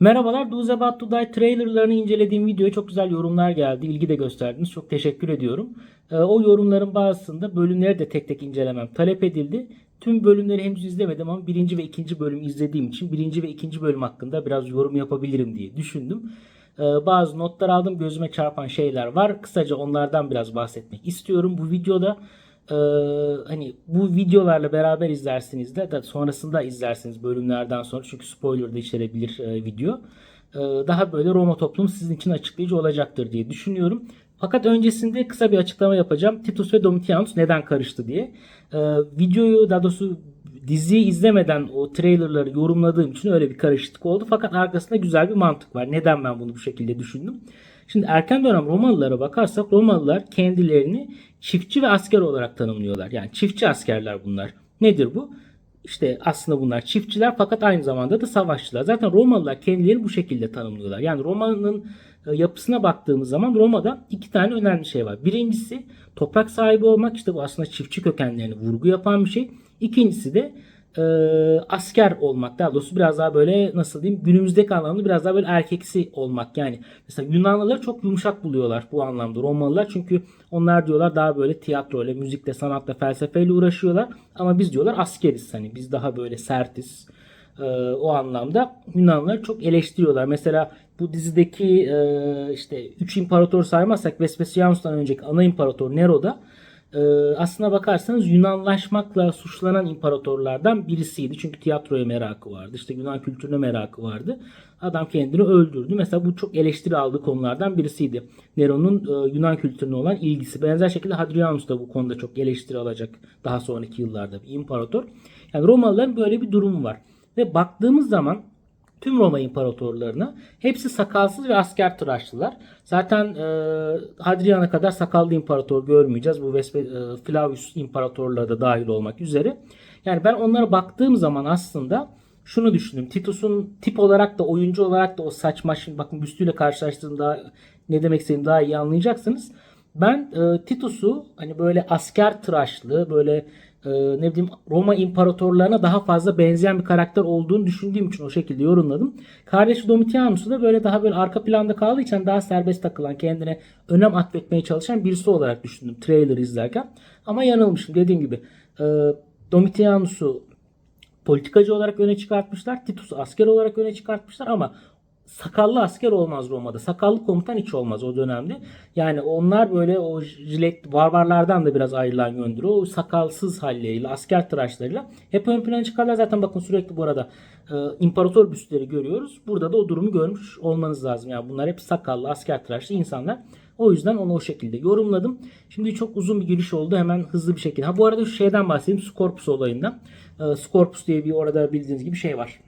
Merhabalar, Those About to Die trailerlarını incelediğim videoya çok güzel yorumlar geldi. İlgi de gösterdiniz. Çok teşekkür ediyorum. Ee, o yorumların bazısında bölümleri de tek tek incelemem talep edildi. Tüm bölümleri henüz izlemedim ama birinci ve ikinci bölümü izlediğim için birinci ve ikinci bölüm hakkında biraz yorum yapabilirim diye düşündüm. Ee, bazı notlar aldım. Gözüme çarpan şeyler var. Kısaca onlardan biraz bahsetmek istiyorum bu videoda. Ee, hani bu videolarla beraber izlersiniz de da sonrasında izlersiniz bölümlerden sonra çünkü spoiler da içerebilir e, video. Ee, daha böyle Roma toplumu sizin için açıklayıcı olacaktır diye düşünüyorum. Fakat öncesinde kısa bir açıklama yapacağım. Titus ve Domitianus neden karıştı diye. Ee, videoyu daha doğrusu diziyi izlemeden o trailerları yorumladığım için öyle bir karışıklık oldu. Fakat arkasında güzel bir mantık var. Neden ben bunu bu şekilde düşündüm? Şimdi erken dönem Romalılara bakarsak Romalılar kendilerini çiftçi ve asker olarak tanımlıyorlar. Yani çiftçi askerler bunlar. Nedir bu? İşte aslında bunlar çiftçiler fakat aynı zamanda da savaşçılar. Zaten Romalılar kendilerini bu şekilde tanımlıyorlar. Yani Roma'nın e, yapısına baktığımız zaman Roma'da iki tane önemli şey var. Birincisi toprak sahibi olmak işte bu aslında çiftçi kökenlerini vurgu yapan bir şey. İkincisi de e, asker olmak daha doğrusu biraz daha böyle nasıl diyeyim günümüzdeki anlamda biraz daha böyle erkeksi olmak. Yani mesela Yunanlıları çok yumuşak buluyorlar bu anlamda Romalılar. Çünkü onlar diyorlar daha böyle tiyatroyla müzikle sanatla felsefeyle uğraşıyorlar. Ama biz diyorlar askeriz hani biz daha böyle sertiz. E, o anlamda Yunanlıları çok eleştiriyorlar. Mesela bu dizideki e, işte 3 imparator saymazsak Vespasianus'tan önceki ana imparator Nero'da aslına bakarsanız Yunanlaşmakla suçlanan imparatorlardan birisiydi. Çünkü tiyatroya merakı vardı. İşte Yunan kültürüne merakı vardı. Adam kendini öldürdü. Mesela bu çok eleştiri aldığı konulardan birisiydi. Nero'nun e, Yunan kültürüne olan ilgisi. Benzer şekilde Hadrianus da bu konuda çok eleştiri alacak daha sonraki yıllarda bir imparator. Yani Romalıların böyle bir durumu var. Ve baktığımız zaman tüm Roma imparatorlarına hepsi sakalsız ve asker tıraşlılar. Zaten e, Hadrian'a kadar sakallı imparator görmeyeceğiz. Bu Vespe, e, Flavius imparatorları da dahil olmak üzere. Yani ben onlara baktığım zaman aslında şunu düşündüm. Titus'un tip olarak da oyuncu olarak da o saçma şimdi bakın büstüyle karşılaştırdığımda ne demek istediğimi daha iyi anlayacaksınız. Ben e, Titus'u hani böyle asker tıraşlı böyle e, ne bileyim Roma imparatorlarına daha fazla benzeyen bir karakter olduğunu düşündüğüm için o şekilde yorumladım. Kardeşi Domitianus'u da böyle daha böyle arka planda kaldığı için daha serbest takılan, kendine önem atfetmeye çalışan birisi olarak düşündüm trailer izlerken. Ama yanılmışım dediğim gibi. E, Domitianus'u politikacı olarak öne çıkartmışlar. Titus'u asker olarak öne çıkartmışlar ama sakallı asker olmaz Roma'da. Sakallı komutan hiç olmaz o dönemde. Yani onlar böyle o jilet barbarlardan da biraz ayrılan yöndür. O sakalsız halleriyle, asker tıraşlarıyla hep ön plana çıkarlar. Zaten bakın sürekli bu arada e, imparator büstleri görüyoruz. Burada da o durumu görmüş olmanız lazım. Yani bunlar hep sakallı, asker tıraşlı insanlar. O yüzden onu o şekilde yorumladım. Şimdi çok uzun bir giriş oldu. Hemen hızlı bir şekilde. Ha bu arada şu şeyden bahsedeyim. Scorpus olayından. E, Scorpus diye bir orada bildiğiniz gibi şey var.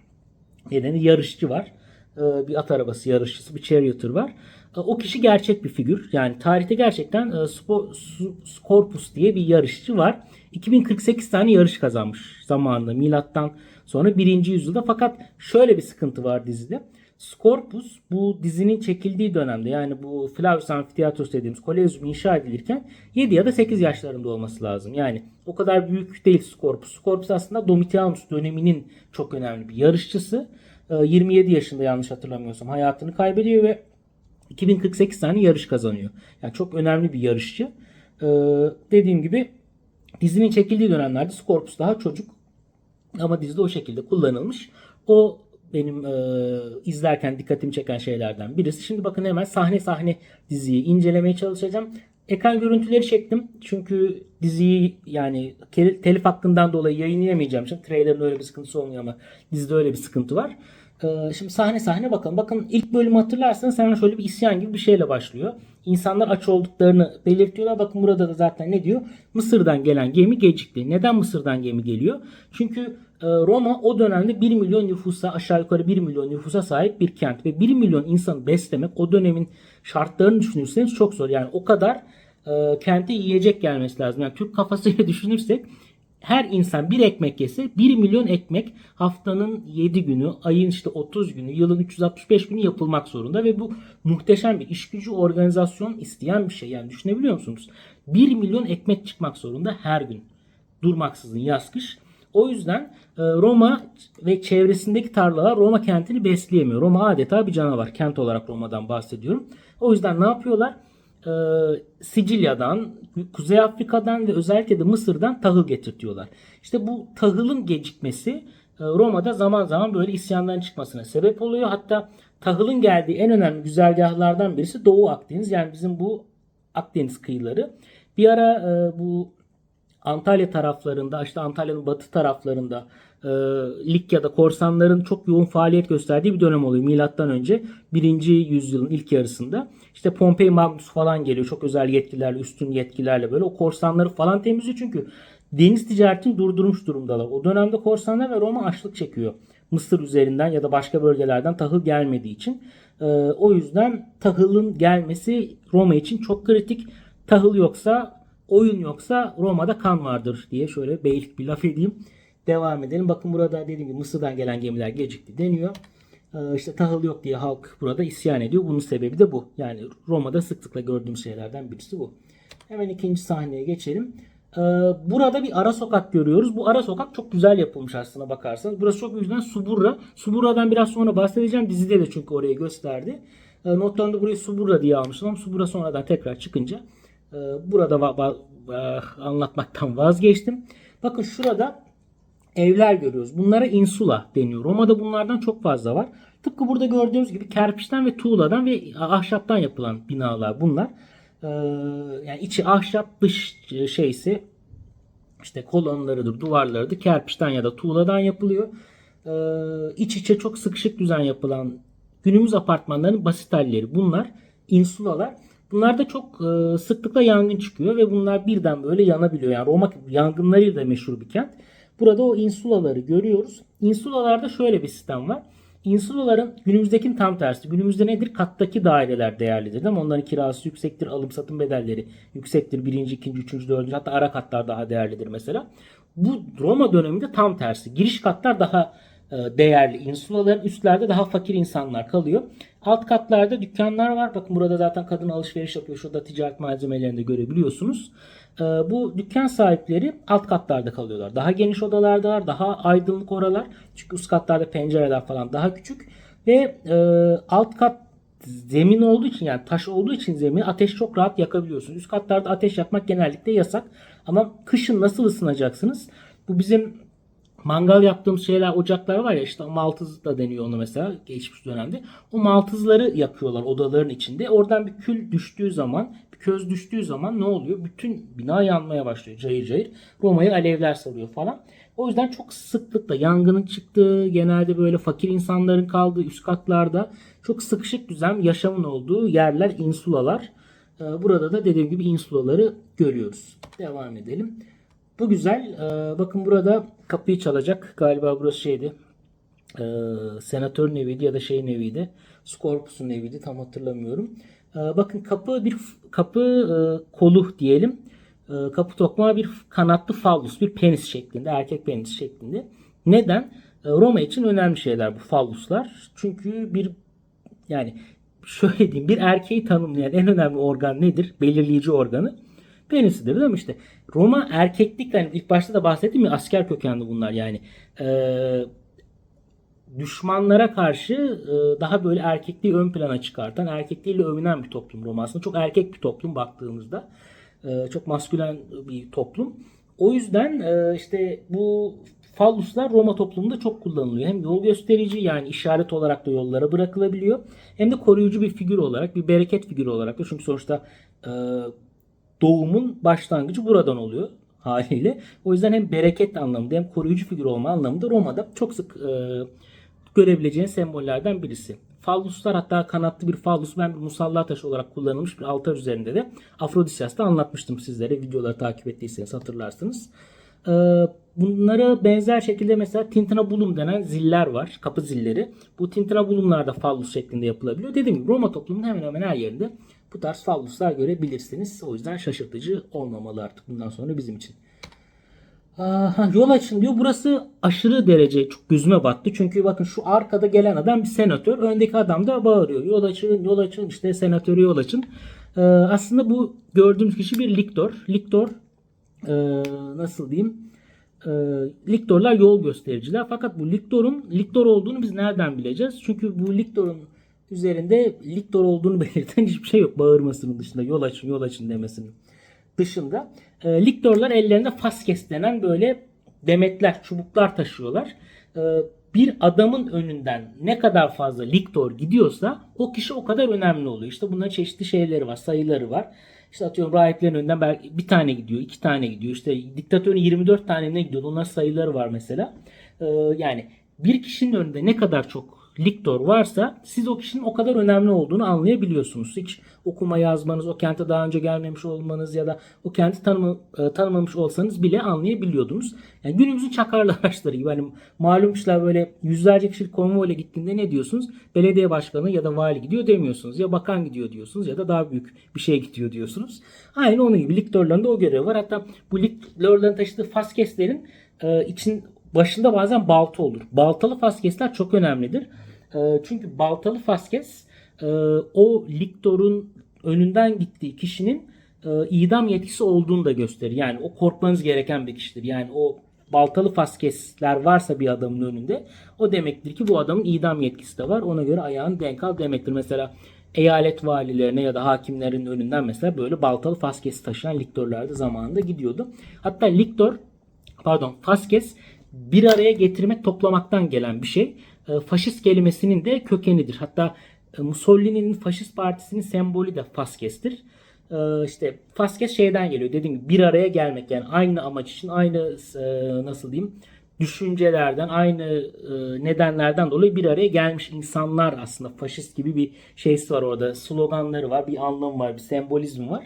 Nedeni yarışçı var bir at arabası yarışçısı, bir charioteer var. E, o kişi gerçek bir figür. Yani tarihte gerçekten e, Scorpus diye bir yarışçı var. 2048 tane yarış kazanmış zamanında milattan sonra 1. yüzyılda. Fakat şöyle bir sıkıntı var dizide. Scorpus bu dizinin çekildiği dönemde yani bu Flavius Amphithiatros dediğimiz Kolezyum inşa edilirken 7 ya da 8 yaşlarında olması lazım. Yani o kadar büyük değil Scorpus. Scorpus aslında Domitianus döneminin çok önemli bir yarışçısı. 27 ee, yaşında yanlış hatırlamıyorsam hayatını kaybediyor ve 2048 tane yarış kazanıyor. Yani çok önemli bir yarışçı. Ee, dediğim gibi dizinin çekildiği dönemlerde Scorpus daha çocuk ama dizide o şekilde kullanılmış. O benim e, izlerken dikkatimi çeken şeylerden birisi. Şimdi bakın hemen sahne sahne diziyi incelemeye çalışacağım. Ekran görüntüleri çektim. Çünkü diziyi yani telif hakkından dolayı yayınlayamayacağım için trailer'ın öyle bir sıkıntısı olmuyor ama dizide öyle bir sıkıntı var. Ee, şimdi sahne sahne bakalım. Bakın ilk bölümü hatırlarsanız hemen şöyle bir isyan gibi bir şeyle başlıyor. İnsanlar aç olduklarını belirtiyorlar. Bakın burada da zaten ne diyor? Mısır'dan gelen gemi gecikti. Neden Mısır'dan gemi geliyor? Çünkü e, Roma o dönemde 1 milyon nüfusa aşağı yukarı 1 milyon nüfusa sahip bir kent. Ve 1 milyon insanı beslemek o dönemin şartlarını düşünürseniz çok zor. Yani o kadar e, kente yiyecek gelmesi lazım. Yani Türk kafasıyla düşünürsek her insan bir ekmek yese 1 milyon ekmek haftanın 7 günü, ayın işte 30 günü, yılın 365 günü yapılmak zorunda ve bu muhteşem bir iş gücü organizasyon isteyen bir şey. Yani düşünebiliyor musunuz? 1 milyon ekmek çıkmak zorunda her gün. Durmaksızın yaz kış. O yüzden e, Roma ve çevresindeki tarlalar Roma kentini besleyemiyor. Roma adeta bir canavar. Kent olarak Roma'dan bahsediyorum. O yüzden ne yapıyorlar? E, Sicilya'dan, Kuzey Afrika'dan ve özellikle de Mısır'dan tahıl getirtiyorlar. İşte bu tahılın gecikmesi e, Roma'da zaman zaman böyle isyanların çıkmasına sebep oluyor. Hatta tahılın geldiği en önemli güzergahlardan birisi Doğu Akdeniz. Yani bizim bu Akdeniz kıyıları. Bir ara e, bu Antalya taraflarında, işte Antalya'nın batı taraflarında e, Likya'da korsanların çok yoğun faaliyet gösterdiği bir dönem oluyor. Milattan önce 1. yüzyılın ilk yarısında. İşte Pompey Magnus falan geliyor. Çok özel yetkilerle, üstün yetkilerle böyle o korsanları falan temizliyor. Çünkü deniz ticaretini durdurmuş durumdalar. O dönemde korsanlar ve Roma açlık çekiyor. Mısır üzerinden ya da başka bölgelerden tahıl gelmediği için. E, o yüzden tahılın gelmesi Roma için çok kritik. Tahıl yoksa oyun yoksa Roma'da kan vardır diye şöyle beylik bir laf edeyim. Devam edelim. Bakın burada dediğim gibi Mısır'dan gelen gemiler gecikti deniyor. Ee, işte tahıl yok diye halk burada isyan ediyor. Bunun sebebi de bu. Yani Roma'da sıklıkla gördüğüm şeylerden birisi bu. Hemen ikinci sahneye geçelim. Ee, burada bir ara sokak görüyoruz. Bu ara sokak çok güzel yapılmış aslına bakarsanız. Burası çok yüzden Suburra. Suburra'dan biraz sonra bahsedeceğim. Dizide de çünkü orayı gösterdi. Ee, notlarında burayı Suburra diye almıştım ama Suburra sonradan tekrar çıkınca burada va- va- va- anlatmaktan vazgeçtim. Bakın şurada evler görüyoruz. Bunlara insula deniyor. Roma'da bunlardan çok fazla var. Tıpkı burada gördüğümüz gibi kerpiçten ve tuğladan ve ahşaptan yapılan binalar bunlar. Ee, yani içi ahşap, dış şeysi işte kolonlarıdır, duvarlarıdır kerpiçten ya da tuğladan yapılıyor. Ee, iç içe çok sıkışık düzen yapılan günümüz apartmanlarının basit halleri bunlar. insulalar. Bunlarda çok e, sıklıkla yangın çıkıyor ve bunlar birden böyle yanabiliyor. Yani Roma yangınlarıyla da meşhur bir kent. Burada o insulaları görüyoruz. İnsulalarda şöyle bir sistem var. İnsulaların günümüzdekinin tam tersi. Günümüzde nedir? Kattaki daireler değerlidir değil mi? Onların kirası yüksektir, alım satım bedelleri yüksektir. Birinci, ikinci, üçüncü, dördüncü hatta ara katlar daha değerlidir mesela. Bu Roma döneminde tam tersi. Giriş katlar daha değerli. İnsulaların üstlerde daha fakir insanlar kalıyor. Alt katlarda dükkanlar var. Bakın burada zaten kadın alışveriş yapıyor. Şurada ticaret malzemelerini de görebiliyorsunuz. E, Bu dükkan sahipleri alt katlarda kalıyorlar. Daha geniş odalardalar. Daha aydınlık oralar. Çünkü üst katlarda pencereler falan daha küçük. Ve e, alt kat zemin olduğu için yani taş olduğu için zemin ateş çok rahat yakabiliyorsunuz. Üst katlarda ateş yakmak genellikle yasak. Ama kışın nasıl ısınacaksınız? Bu bizim mangal yaptığımız şeyler ocaklar var ya işte maltız da deniyor onu mesela geçmiş dönemde. O maltızları yakıyorlar odaların içinde. Oradan bir kül düştüğü zaman bir köz düştüğü zaman ne oluyor? Bütün bina yanmaya başlıyor cayır cayır. Roma'yı alevler sarıyor falan. O yüzden çok sıklıkla yangının çıktığı, genelde böyle fakir insanların kaldığı üst katlarda çok sıkışık düzen yaşamın olduğu yerler insulalar. Ee, Burada da dediğim gibi insulaları görüyoruz. Devam edelim. Bu güzel. Ee, bakın burada kapıyı çalacak. Galiba burası şeydi. Ee, senatörün eviydi ya da şeyin eviydi. Scorpus'un eviydi. Tam hatırlamıyorum. Ee, bakın kapı bir kapı e, kolu diyelim. Ee, kapı tokmağı bir kanatlı fallus, bir penis şeklinde, erkek penis şeklinde. Neden? Roma için önemli şeyler bu falluslar. Çünkü bir yani şöyle diyeyim bir erkeği tanımlayan en önemli organ nedir? Belirleyici organı penisidir değil mi işte? Roma erkeklik hani ilk başta da bahsettim ya asker kökenli bunlar yani. Ee, düşmanlara karşı e, daha böyle erkekliği ön plana çıkartan, erkekliğiyle övünen bir toplum Roma aslında. Çok erkek bir toplum baktığımızda. Ee, çok maskülen bir toplum. O yüzden e, işte bu falluslar Roma toplumunda çok kullanılıyor. Hem yol gösterici yani işaret olarak da yollara bırakılabiliyor. Hem de koruyucu bir figür olarak, bir bereket figürü olarak da. Çünkü sonuçta e, doğumun başlangıcı buradan oluyor haliyle. O yüzden hem bereket anlamında hem koruyucu figür olma anlamında Roma'da çok sık e, görebileceğin sembollerden birisi. Falluslar hatta kanatlı bir fallus ben bir musalla taşı olarak kullanılmış bir altar üzerinde de Afrodisyas'ta anlatmıştım sizlere. Videoları takip ettiyseniz hatırlarsınız. Ee, bunlara benzer şekilde mesela tintinabulum denen ziller var. Kapı zilleri. Bu tintinabulumlar da fallus şeklinde yapılabiliyor. Dediğim gibi Roma toplumunun hemen hemen her yerinde bu tarz falluslar görebilirsiniz. O yüzden şaşırtıcı olmamalı artık bundan sonra bizim için. Aha, yol açın diyor. Burası aşırı derece çok gözüme battı. Çünkü bakın şu arkada gelen adam bir senatör. Öndeki adam da bağırıyor. Yol açın, yol açın. işte senatörü yol açın. Ee, aslında bu gördüğümüz kişi bir liktor. Liktor e, nasıl diyeyim? e, liktorlar yol göstericiler. Fakat bu liktorun liktor olduğunu biz nereden bileceğiz? Çünkü bu liktorun üzerinde liktor olduğunu belirten hiçbir şey yok. Bağırmasının dışında yol açın yol açın demesinin dışında. E, liktorlar ellerinde faskes denen böyle demetler, çubuklar taşıyorlar. E, bir adamın önünden ne kadar fazla liktor gidiyorsa o kişi o kadar önemli oluyor. İşte bunların çeşitli şeyleri var, sayıları var. İşte atıyorum rahiplerin önünden belki bir tane gidiyor, iki tane gidiyor. İşte diktatörün 24 tane ne gidiyor? Onların sayıları var mesela. Ee, yani bir kişinin önünde ne kadar çok liktor varsa siz o kişinin o kadar önemli olduğunu anlayabiliyorsunuz. Hiç okuma yazmanız, o kente daha önce gelmemiş olmanız ya da o kenti tanıma, e, tanımamış olsanız bile anlayabiliyordunuz. Yani günümüzün çakarlı araçları gibi. Hani malum işler böyle yüzlerce kişilik konvoyla gittiğinde ne diyorsunuz? Belediye başkanı ya da vali gidiyor demiyorsunuz. Ya bakan gidiyor diyorsunuz ya da daha büyük bir şey gidiyor diyorsunuz. Aynı onun gibi liktorların o görevi var. Hatta bu liktorların taşıdığı faskeslerin e, için başında bazen balta olur. Baltalı faskesler çok önemlidir. E, çünkü baltalı faskes e, o liktorun önünden gittiği kişinin e, idam yetkisi olduğunu da gösterir. Yani o korkmanız gereken bir kişidir. Yani o baltalı faskesler varsa bir adamın önünde o demektir ki bu adamın idam yetkisi de var. Ona göre ayağını denk al demektir. Mesela eyalet valilerine ya da hakimlerin önünden mesela böyle baltalı faskesi taşıyan liktorlar da zamanında gidiyordu. Hatta liktor pardon faskes bir araya getirmek toplamaktan gelen bir şey. E, faşist kelimesinin de kökenidir. Hatta e, Mussolini'nin faşist partisinin sembolü de faskestir. E, işte faskes şeyden geliyor. Dediğim gibi bir araya gelmek yani aynı amaç için aynı e, nasıl diyeyim düşüncelerden aynı e, nedenlerden dolayı bir araya gelmiş insanlar aslında faşist gibi bir şeysi var orada. Sloganları var, bir anlam var, bir sembolizm var.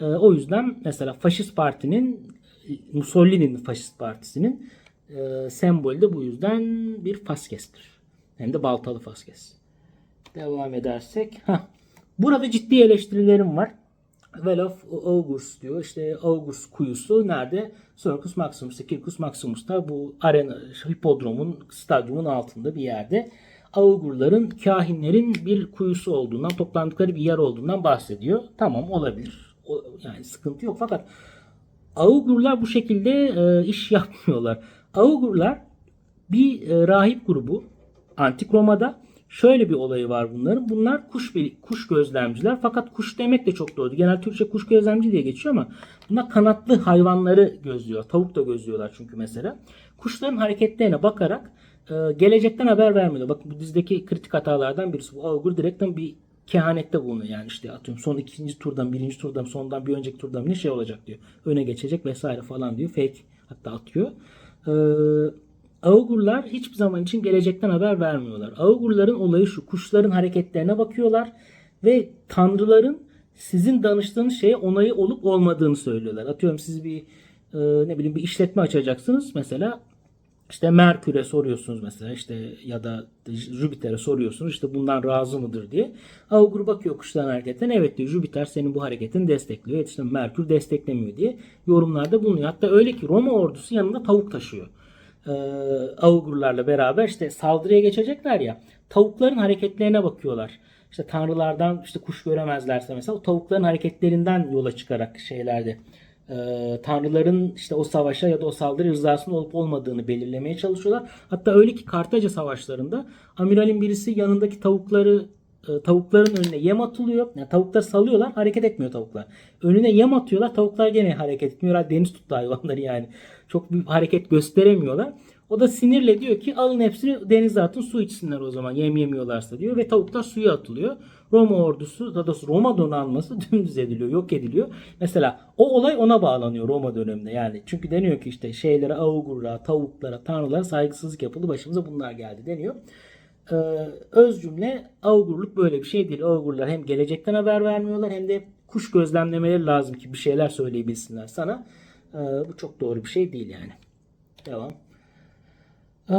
O yüzden mesela faşist partinin Mussolini'nin faşist partisinin e, sembolü de bu yüzden bir faskestir. Hem de baltalı faskes. Devam edersek. Heh. Burada ciddi eleştirilerim var. Well of August diyor. İşte August kuyusu nerede? Circus Maximus'ta, Circus Maximus'ta bu arena, hipodromun, stadyumun altında bir yerde. Augurların, kahinlerin bir kuyusu olduğundan, toplandıkları bir yer olduğundan bahsediyor. Tamam olabilir. O, yani sıkıntı yok fakat Augurlar bu şekilde e, iş yapmıyorlar. Augurlar bir e, rahip grubu Antik Roma'da. Şöyle bir olayı var bunların. Bunlar kuş kuş gözlemciler. Fakat kuş demek de çok doğru. Genel Türkçe kuş gözlemci diye geçiyor ama bunlar kanatlı hayvanları gözlüyor. Tavuk da gözlüyorlar çünkü mesela. Kuşların hareketlerine bakarak e, gelecekten haber vermiyorlar. Bakın bu dizdeki kritik hatalardan birisi. Bu augur direkten bir kehanette bulunuyor. Yani işte atıyorum son ikinci turdan, birinci turdan, sondan bir önceki turdan bir şey olacak diyor. Öne geçecek vesaire falan diyor. Fake hatta atıyor. Eee Augurlar hiçbir zaman için gelecekten haber vermiyorlar. Augurların olayı şu. Kuşların hareketlerine bakıyorlar ve tanrıların sizin danıştığınız şeye onayı olup olmadığını söylüyorlar. Atıyorum siz bir e, ne bileyim bir işletme açacaksınız mesela işte Merkür'e soruyorsunuz mesela işte ya da Jüpiter'e soruyorsunuz işte bundan razı mıdır diye. Augur bakıyor kuşların hareketlerine evet diyor Jüpiter senin bu hareketini destekliyor. Evet işte Merkür desteklemiyor diye yorumlarda bulunuyor. Hatta öyle ki Roma ordusu yanında tavuk taşıyor e, Augurlarla beraber işte saldırıya geçecekler ya. Tavukların hareketlerine bakıyorlar. İşte tanrılardan işte kuş göremezlerse mesela o tavukların hareketlerinden yola çıkarak şeylerde e, tanrıların işte o savaşa ya da o saldırı rızasının olup olmadığını belirlemeye çalışıyorlar. Hatta öyle ki Kartaca savaşlarında amiralin birisi yanındaki tavukları e, tavukların önüne yem atılıyor. Yani tavukları salıyorlar. Hareket etmiyor tavuklar. Önüne yem atıyorlar. Tavuklar gene hareket etmiyor. Deniz tuttu hayvanları yani. Çok büyük hareket gösteremiyorlar. O da sinirle diyor ki alın hepsini denize atın su içsinler o zaman yem yemiyorlarsa diyor. Ve tavuklar suya atılıyor. Roma ordusu da doğrusu Roma donanması dümdüz ediliyor, yok ediliyor. Mesela o olay ona bağlanıyor Roma döneminde yani. Çünkü deniyor ki işte şeylere, augurlara, tavuklara, tanrılara saygısızlık yapıldı. Başımıza bunlar geldi deniyor. Ee, öz cümle augurluk böyle bir şey değil. Augurlar hem gelecekten haber vermiyorlar hem de kuş gözlemlemeleri lazım ki bir şeyler söyleyebilsinler sana. Ee, bu çok doğru bir şey değil yani. Devam. Ee,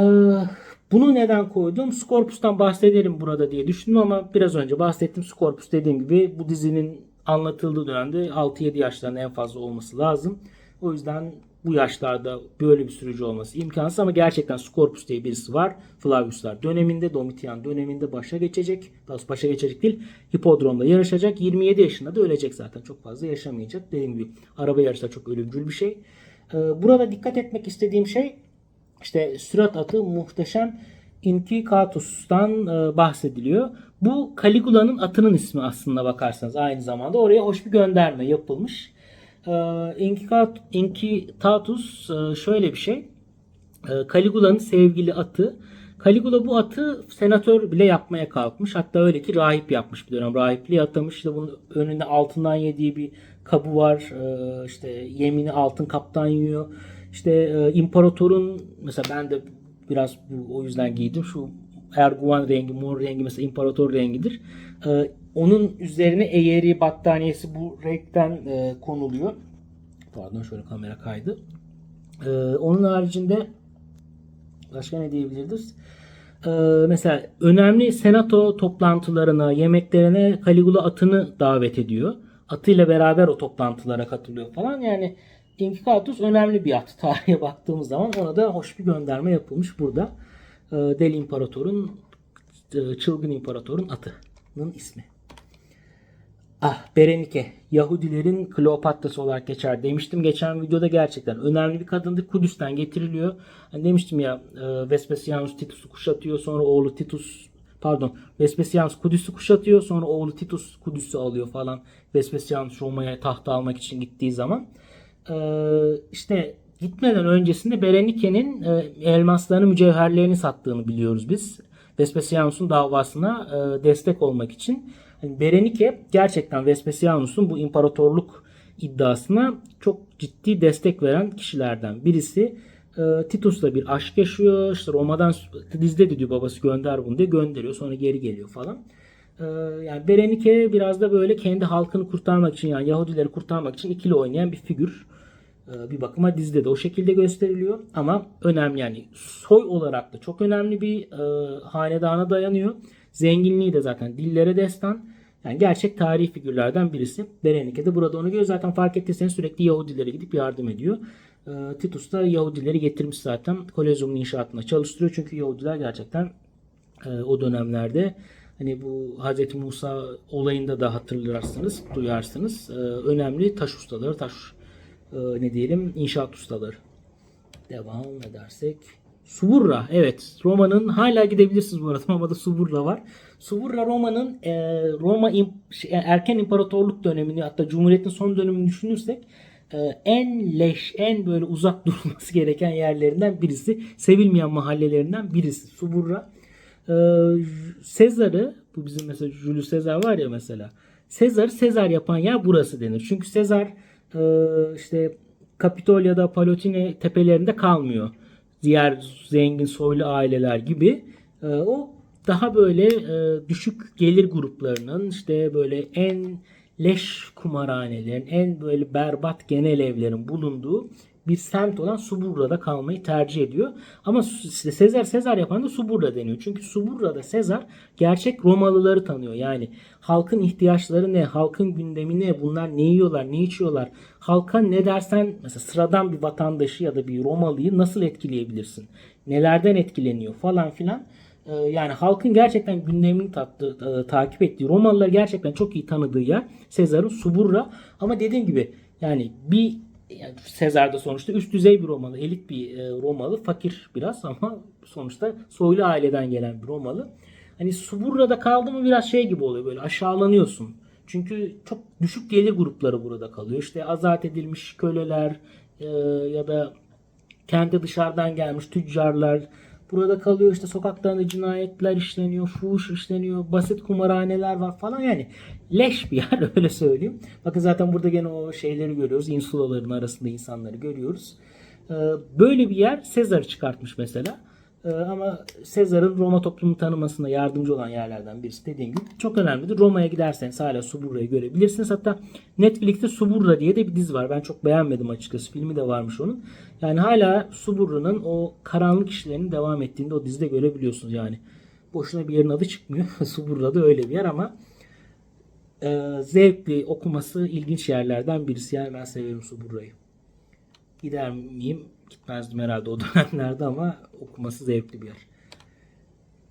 bunu neden koydum? Scorpus'tan bahsedelim burada diye düşündüm ama biraz önce bahsettim. Scorpus dediğim gibi bu dizinin anlatıldığı dönemde 6-7 yaşlarında en fazla olması lazım. O yüzden bu yaşlarda böyle bir sürücü olması imkansız ama gerçekten Scorpus diye birisi var. Flaviuslar döneminde, Domitian döneminde başa geçecek. Daha başa geçecek değil. Hipodromda yarışacak. 27 yaşında da ölecek zaten. Çok fazla yaşamayacak. Dediğim gibi araba yarışları çok ölümcül bir şey. Ee, burada dikkat etmek istediğim şey işte sürat atı muhteşem Inkikatus'tan e, bahsediliyor. Bu Caligula'nın atının ismi aslında bakarsanız aynı zamanda. Oraya hoş bir gönderme yapılmış. Inkitatus e, şöyle bir şey. Ee, Caligula'nın sevgili atı. Caligula bu atı senatör bile yapmaya kalkmış. Hatta öyle ki rahip yapmış bir dönem. Rahipliği atamış. İşte bunun önünde altından yediği bir kabı var. Ee, işte yemini altın kaptan yiyor. İşte e, imparatorun mesela ben de biraz bu, o yüzden giydim. Şu erguvan rengi, mor rengi mesela imparator rengidir. Ee, onun üzerine eğeri battaniyesi bu renkten e, konuluyor. Pardon şöyle kamera kaydı. Ee, onun haricinde Başka ne diyebiliriz? Ee, mesela önemli senato toplantılarına, yemeklerine Caligula atını davet ediyor. Atıyla beraber o toplantılara katılıyor falan. Yani Inkikatus önemli bir at. Tarihe baktığımız zaman ona da hoş bir gönderme yapılmış burada. Ee, Deli İmparator'un, e, Çılgın İmparator'un atının ismi. Ah Berenike Yahudilerin Kleopatrası olarak geçer demiştim geçen videoda gerçekten önemli bir kadındı Kudüs'ten getiriliyor. Hani demiştim ya e, Vespasianus Titus'u kuşatıyor sonra oğlu Titus pardon Vespasianus Kudüs'ü kuşatıyor sonra oğlu Titus Kudüs'ü alıyor falan Vespasianus Roma'ya tahta almak için gittiği zaman. E, işte gitmeden öncesinde Berenike'nin e, elmaslarını mücevherlerini sattığını biliyoruz biz. Vespasianus'un davasına e, destek olmak için. Yani Berenike gerçekten Vespasianus'un bu imparatorluk iddiasına çok ciddi destek veren kişilerden birisi. Titus'la bir aşk yaşıyor. İşte Roma'dan dizde diyor babası gönder bunu diye gönderiyor. Sonra geri geliyor falan. Yani Berenike biraz da böyle kendi halkını kurtarmak için yani Yahudileri kurtarmak için ikili oynayan bir figür. E, bir bakıma dizide de o şekilde gösteriliyor. Ama önemli yani soy olarak da çok önemli bir e, hanedana dayanıyor. Zenginliği de zaten dillere destan. Yani gerçek tarihi figürlerden birisi. Berenike de burada onu görüyor. Zaten fark ettiyseniz sürekli Yahudilere gidip yardım ediyor. E, Titus da Yahudileri getirmiş zaten. Kolezyumun inşaatına çalıştırıyor. Çünkü Yahudiler gerçekten e, o dönemlerde hani bu Hz. Musa olayında da hatırlarsınız, duyarsınız. E, önemli taş ustaları, taş e, ne diyelim inşaat ustaları. Devam edersek. Suburra evet Roma'nın hala gidebilirsiniz bu arada Roma'da Suburra var. Suburra Roma'nın e, Roma im- şey, erken imparatorluk dönemini hatta Cumhuriyet'in son dönemini düşünürsek e, en leş en böyle uzak durulması gereken yerlerinden birisi. Sevilmeyen mahallelerinden birisi Suburra. E, Sezar'ı bu bizim mesela Julius Sezar var ya mesela. Sezar Sezar yapan yer burası denir. Çünkü Sezar e, işte Kapitolya'da Palatine tepelerinde kalmıyor. Diğer zengin soylu aileler gibi. E, o daha böyle e, düşük gelir gruplarının işte böyle en leş kumarhanelerin, en böyle berbat genel evlerin bulunduğu bir semt olan Suburra'da kalmayı tercih ediyor. Ama Sezar Sezar yapan da Suburra deniyor. Çünkü Suburra'da Sezar gerçek Romalıları tanıyor. Yani halkın ihtiyaçları ne, halkın gündemi ne, bunlar ne yiyorlar, ne içiyorlar. Halka ne dersen mesela sıradan bir vatandaşı ya da bir Romalıyı nasıl etkileyebilirsin? Nelerden etkileniyor falan filan. Ee, yani halkın gerçekten gündemini tatlı, e, takip ettiği Romalılar gerçekten çok iyi tanıdığı yer Sezar'ın Suburra. Ama dediğim gibi yani bir yani Sezar da sonuçta üst düzey bir Romalı, elit bir e, Romalı, fakir biraz ama sonuçta soylu aileden gelen bir Romalı. Hani Suburra'da kaldı mı biraz şey gibi oluyor böyle aşağılanıyorsun. Çünkü çok düşük gelir grupları burada kalıyor. İşte azat edilmiş köleler e, ya da kente dışarıdan gelmiş tüccarlar burada kalıyor. İşte sokaklarında cinayetler işleniyor, fuhuş işleniyor, basit kumarhaneler var falan yani leş bir yer öyle söyleyeyim. Bakın zaten burada gene o şeyleri görüyoruz. insulaların arasında insanları görüyoruz. Ee, Böyle bir yer Sezar'ı çıkartmış mesela. Ee, Ama Sezar'ın Roma toplumu tanımasına yardımcı olan yerlerden birisi dediğim gibi çok önemlidir. Roma'ya giderseniz hala Suburra'yı görebilirsiniz. Hatta Netflix'te Suburra diye de bir dizi var. Ben çok beğenmedim açıkçası. Filmi de varmış onun. Yani hala Suburra'nın o karanlık işlerinin devam ettiğinde o dizide görebiliyorsunuz yani. Boşuna bir yerin adı çıkmıyor. Suburra'da öyle bir yer ama e, zevkli okuması ilginç yerlerden birisi. Yani ben severim Suburra'yı. Gider miyim? Gitmezdim herhalde o dönemlerde ama okuması zevkli bir yer.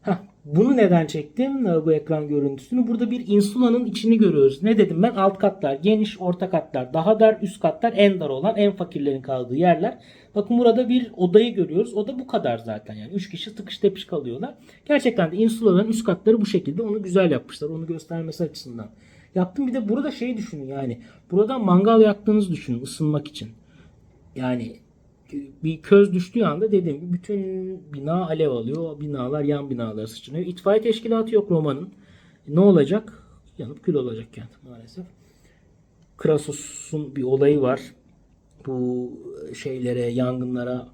Heh, Bunu neden çektim e, bu ekran görüntüsünü? Burada bir insulanın içini görüyoruz. Ne dedim ben? Alt katlar geniş, orta katlar daha dar, üst katlar en dar olan, en fakirlerin kaldığı yerler. Bakın burada bir odayı görüyoruz. Oda bu kadar zaten yani. 3 kişi tıkış tepiş kalıyorlar. Gerçekten de insulaların üst katları bu şekilde. Onu güzel yapmışlar. Onu göstermesi açısından. Yaptım bir de burada şey düşünün yani. Burada mangal yaktığınızı düşünün ısınmak için. Yani bir köz düştüğü anda dediğim gibi bütün bina alev alıyor. Binalar yan binalar sıçrıyor. İtfaiye teşkilatı yok Roma'nın. Ne olacak? Yanıp kül olacak yani maalesef. Krasus'un bir olayı var. Bu şeylere, yangınlara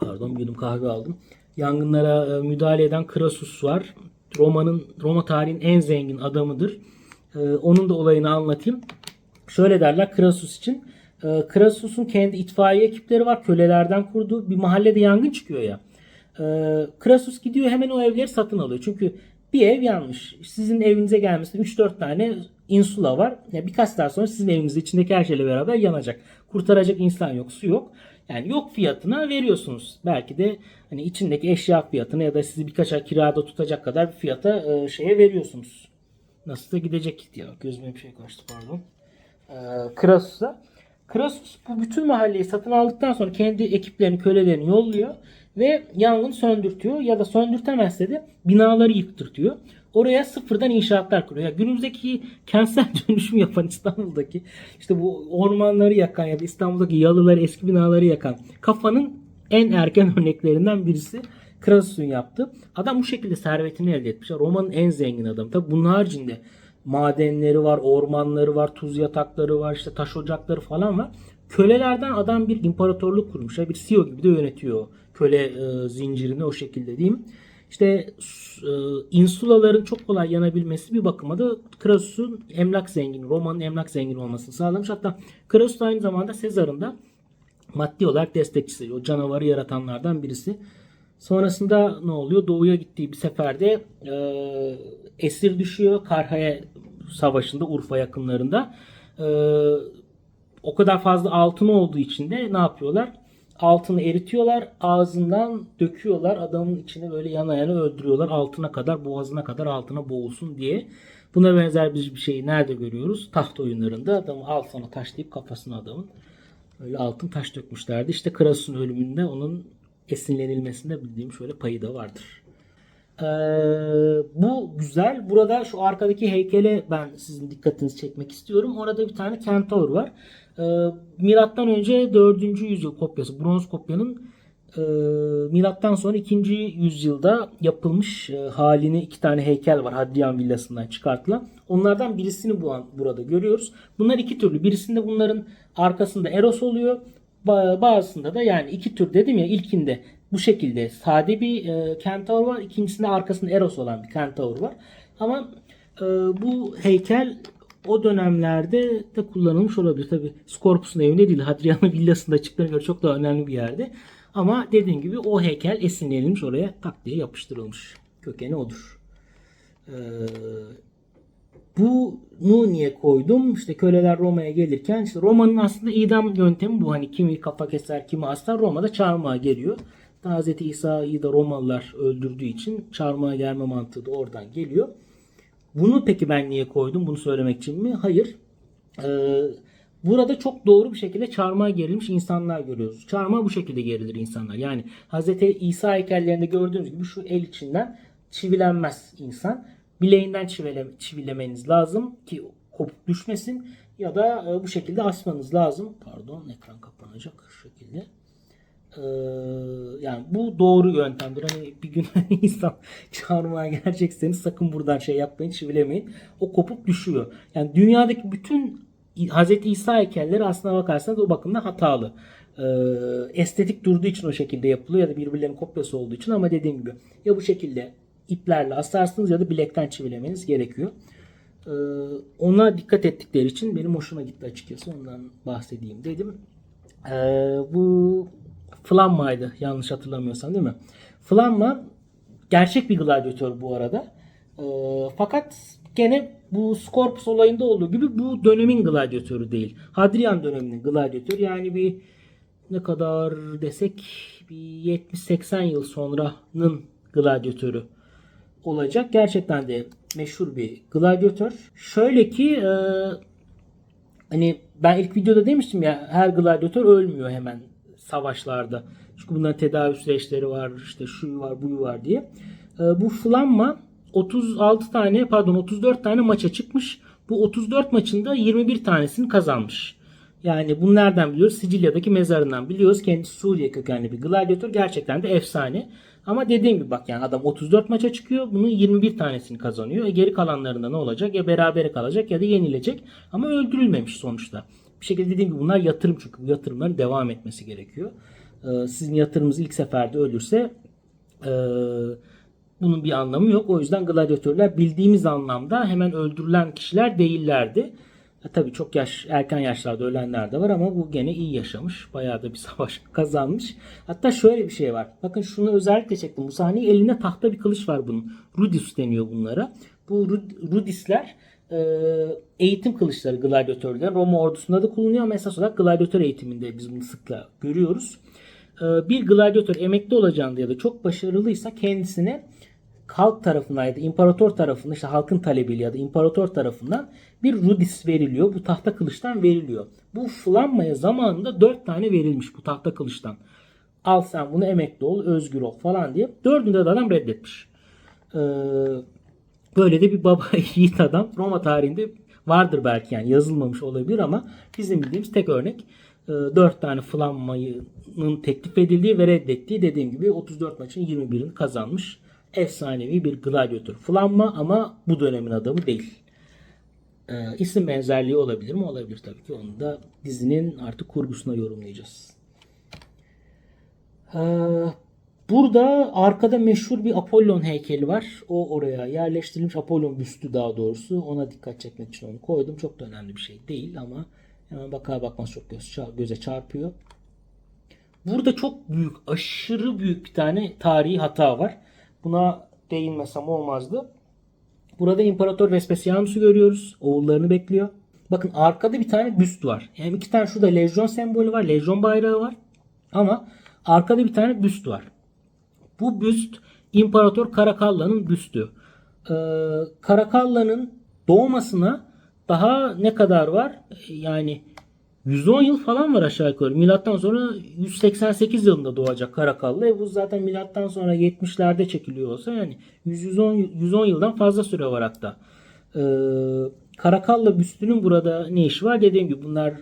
pardon bir yudum kahve aldım. Yangınlara e, müdahale eden Krasus var. Roma'nın Roma tarihinin en zengin adamıdır. E, Onun da olayını anlatayım. Şöyle derler Krasus için. E, Krasus'un kendi itfaiye ekipleri var. Kölelerden kurduğu bir mahallede yangın çıkıyor ya. E, Krasus gidiyor hemen o evleri satın alıyor. Çünkü bir ev yanmış. Sizin evinize gelmesinde 3-4 tane insula var. Yani birkaç saat sonra sizin evinizde içindeki her şeyle beraber yanacak. Kurtaracak insan yok, su yok. Yani yok fiyatına veriyorsunuz. Belki de hani içindeki eşya fiyatına ya da sizi birkaç ay kirada tutacak kadar bir fiyata e, şeye veriyorsunuz. Nasıl da gidecek diye. Gözüme bir şey kaçtı pardon. Ee, Krasus'a. Krasus bu bütün mahalleyi satın aldıktan sonra kendi ekiplerini, kölelerini yolluyor ve yangını söndürtüyor ya da söndürtemezse de binaları yıktırtıyor. Oraya sıfırdan inşaatlar kuruyor. Yani günümüzdeki kentsel dönüşüm yapan İstanbul'daki işte bu ormanları yakan ya da İstanbul'daki yalıları, eski binaları yakan kafanın en erken örneklerinden birisi Krasus'un yaptı. Adam bu şekilde servetini elde etmiş. Roma'nın en zengin adamı. Tabi bunun haricinde madenleri var, ormanları var, tuz yatakları var, işte taş ocakları falan var. Kölelerden adam bir imparatorluk kurmuş. Bir CEO gibi de yönetiyor köle e, zincirini o şekilde diyeyim. İşte e, insulaların çok kolay yanabilmesi bir bakıma da Krasus'un emlak zengini, Roma'nın emlak zengini olmasını sağlamış. Hatta Krasus aynı zamanda Sezar'ın da maddi olarak destekçisi. O canavarı yaratanlardan birisi. Sonrasında ne oluyor? Doğuya gittiği bir seferde e, esir düşüyor. Karhaya Savaşı'nda Urfa yakınlarında. E, o kadar fazla altın olduğu için de ne yapıyorlar? Altını eritiyorlar. Ağzından döküyorlar. Adamın içine böyle yana yana öldürüyorlar. Altına kadar, boğazına kadar altına boğulsun diye. Buna benzer bir şeyi nerede görüyoruz? Taht oyunlarında adamı altına taşlayıp kafasına adamın öyle altın taş dökmüşlerdi. İşte Krasus'un ölümünde onun esinlenilmesinde bildiğim şöyle payı da vardır. Ee, bu güzel. Burada şu arkadaki heykele ben sizin dikkatinizi çekmek istiyorum. Orada bir tane kentaur var. Ee, milattan önce 4. yüzyıl kopyası. Bronz kopyanın e, milattan sonra 2. yüzyılda yapılmış e, halini iki tane heykel var. Hadrian villasından çıkartılan. Onlardan birisini bu an burada görüyoruz. Bunlar iki türlü. Birisinde bunların arkasında Eros oluyor. Ba- Bazısında da yani iki tür dedim ya ilkinde bu şekilde sade bir e, kentaur var. İkincisinde arkasında Eros olan bir kentaur var. Ama e, bu heykel o dönemlerde de kullanılmış olabilir. Tabi Scorpus'un evinde değil. Hadrian'ın villasında açıklarına göre çok daha önemli bir yerde. Ama dediğim gibi o heykel esinlenilmiş oraya tak diye yapıştırılmış. Kökeni odur. Ee, bunu niye koydum? İşte köleler Roma'ya gelirken işte Roma'nın aslında idam yöntemi bu. Hani kimi kafa keser kimi aslar Roma'da çarmıha geliyor. Hz. İsa'yı da Romalılar öldürdüğü için çarmıha gelme mantığı da oradan geliyor. Bunu peki ben niye koydum? Bunu söylemek için mi? Hayır. Ee, burada çok doğru bir şekilde çarmıha gerilmiş insanlar görüyoruz. Çarmıha bu şekilde gerilir insanlar. Yani Hz. İsa heykellerinde gördüğünüz gibi şu el içinden çivilenmez insan. Bileğinden çivile, çivilemeniz lazım ki kopup düşmesin ya da e, bu şekilde asmanız lazım. Pardon ekran kapanacak şu şekilde. Ee, yani bu doğru yöntemdir. Hani bir gün insan çarmıha gelecekseniz sakın buradan şey yapmayın, çivilemeyin. O kopup düşüyor. Yani dünyadaki bütün Hz. İsa heykelleri aslına bakarsanız o bakımdan hatalı. Ee, estetik durduğu için o şekilde yapılıyor ya da birbirlerinin kopyası olduğu için ama dediğim gibi ya bu şekilde iplerle asarsınız ya da bilekten çivilemeniz gerekiyor. Ee, ona dikkat ettikleri için benim hoşuma gitti açıkçası. Ondan bahsedeyim dedim. Ee, bu Flamma'ydı yanlış hatırlamıyorsam değil mi? Flamma gerçek bir gladyatör bu arada. Ee, fakat gene bu Scorpus olayında olduğu gibi bu dönemin gladyatörü değil. Hadrian döneminin gladyatörü yani bir ne kadar desek bir 70-80 yıl sonranın gladyatörü olacak. Gerçekten de meşhur bir gladyatör. Şöyle ki e, hani ben ilk videoda demiştim ya her gladyatör ölmüyor hemen savaşlarda. Çünkü bunların tedavi süreçleri var, işte şu var, bu var diye. E, bu Flamma 36 tane pardon 34 tane maça çıkmış. Bu 34 maçında 21 tanesini kazanmış. Yani bunu nereden biliyoruz? Sicilya'daki mezarından biliyoruz. Kendisi Suriye kökenli bir gladyatör. Gerçekten de efsane. Ama dediğim gibi bak yani adam 34 maça çıkıyor. Bunun 21 tanesini kazanıyor. E geri kalanlarında ne olacak? Ya berabere kalacak ya da yenilecek. Ama öldürülmemiş sonuçta. Bir şekilde dediğim gibi bunlar yatırım çünkü bu yatırımların devam etmesi gerekiyor. Ee, sizin yatırımınız ilk seferde ölürse ee, bunun bir anlamı yok. O yüzden gladyatörler bildiğimiz anlamda hemen öldürülen kişiler değillerdi. E, tabii çok yaş erken yaşlarda ölenler de var ama bu gene iyi yaşamış. Bayağı da bir savaş kazanmış. Hatta şöyle bir şey var. Bakın şunu özellikle çektim. Bu sahneyi elinde tahta bir kılıç var bunun. Rudis deniyor bunlara. Bu Rud- Rudisler e, eğitim kılıçları gladyatörler. Roma ordusunda da kullanılıyor ama esas olarak gladyatör eğitiminde biz bunu sıkla görüyoruz. E, bir gladyatör emekli olacağında ya da çok başarılıysa kendisine halk tarafından ya da imparator tarafından işte halkın talebiyle ya da imparator tarafından bir rudis veriliyor. Bu tahta kılıçtan veriliyor. Bu Flamma'ya zamanında 4 tane verilmiş bu tahta kılıçtan. Al sen bunu emekli ol, özgür ol falan diye. Dördünde de adam reddetmiş. Ee, böyle de bir baba yiğit adam Roma tarihinde vardır belki yani yazılmamış olabilir ama bizim bildiğimiz tek örnek e, 4 tane Flamma'nın teklif edildiği ve reddettiği dediğim gibi 34 maçın 21'ini kazanmış efsanevi bir gladyatör. Flamma ama bu dönemin adamı değil. Ee, isim benzerliği olabilir mi? Olabilir tabii ki. Onu da dizinin artık kurgusuna yorumlayacağız. Ee, burada arkada meşhur bir Apollon heykeli var. O oraya yerleştirilmiş. Apollon büstü daha doğrusu. Ona dikkat çekmek için onu koydum. Çok da önemli bir şey değil ama hemen bakar bakmaz çok göz, göze çarpıyor. Burada çok büyük, aşırı büyük bir tane tarihi hata var. Buna değinmesem olmazdı. Burada İmparator Vespasianus'u görüyoruz. Oğullarını bekliyor. Bakın arkada bir tane büst var. Hem iki tane şurada lejyon sembolü var. Lejyon bayrağı var. Ama arkada bir tane büst var. Bu büst İmparator Karakalla'nın büstü. Ee, Karakalla'nın doğmasına daha ne kadar var? Yani 110 yıl falan var aşağı yukarı. Milattan sonra 188 yılında doğacak Karakallı. E bu zaten milattan sonra 70'lerde çekiliyor olsa yani 110 110 yıldan fazla süre var hatta. Ee, Karakalla büstünün burada ne işi var? Dediğim gibi bunlar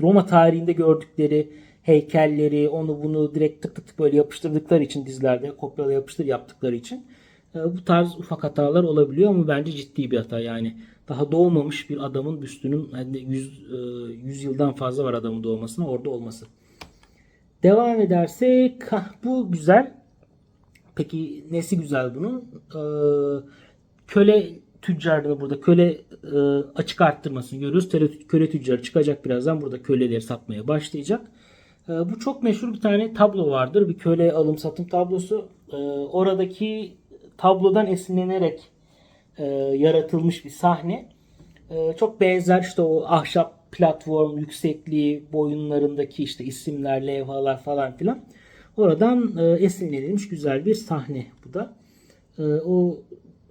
Roma tarihinde gördükleri heykelleri, onu bunu direkt tık tık tık böyle yapıştırdıkları için dizilerde kopyala yapıştır yaptıkları için e, bu tarz ufak hatalar olabiliyor ama bence ciddi bir hata yani daha doğmamış bir adamın büstünün hani 100, 100 yıldan fazla var adamın doğmasına orada olması. Devam edersek bu güzel. Peki nesi güzel bunun? Ee, köle tüccarını burada köle e, açık arttırmasını görüyoruz. Köle, köle tüccarı çıkacak birazdan burada köleleri satmaya başlayacak. E, bu çok meşhur bir tane tablo vardır. Bir köle alım satım tablosu. E, oradaki tablodan esinlenerek e, yaratılmış bir sahne. E, çok benzer işte o ahşap platform yüksekliği boyunlarındaki işte isimler, levhalar falan filan. Oradan e, esinlenilmiş güzel bir sahne bu da. E, o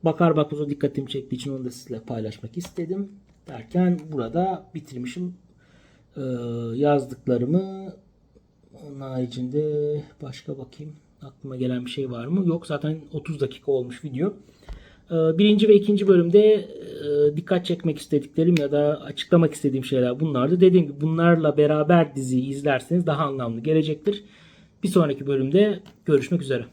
bakar bakmaz o dikkatimi çektiği için onu da sizinle paylaşmak istedim. Derken burada bitirmişim e, yazdıklarımı. Onun haricinde başka bakayım. Aklıma gelen bir şey var mı? Yok zaten 30 dakika olmuş video. Ee, Birinci ve ikinci bölümde e, dikkat çekmek istediklerim ya da açıklamak istediğim şeyler bunlardı. Dediğim gibi bunlarla beraber diziyi izlerseniz daha anlamlı gelecektir. Bir sonraki bölümde görüşmek üzere.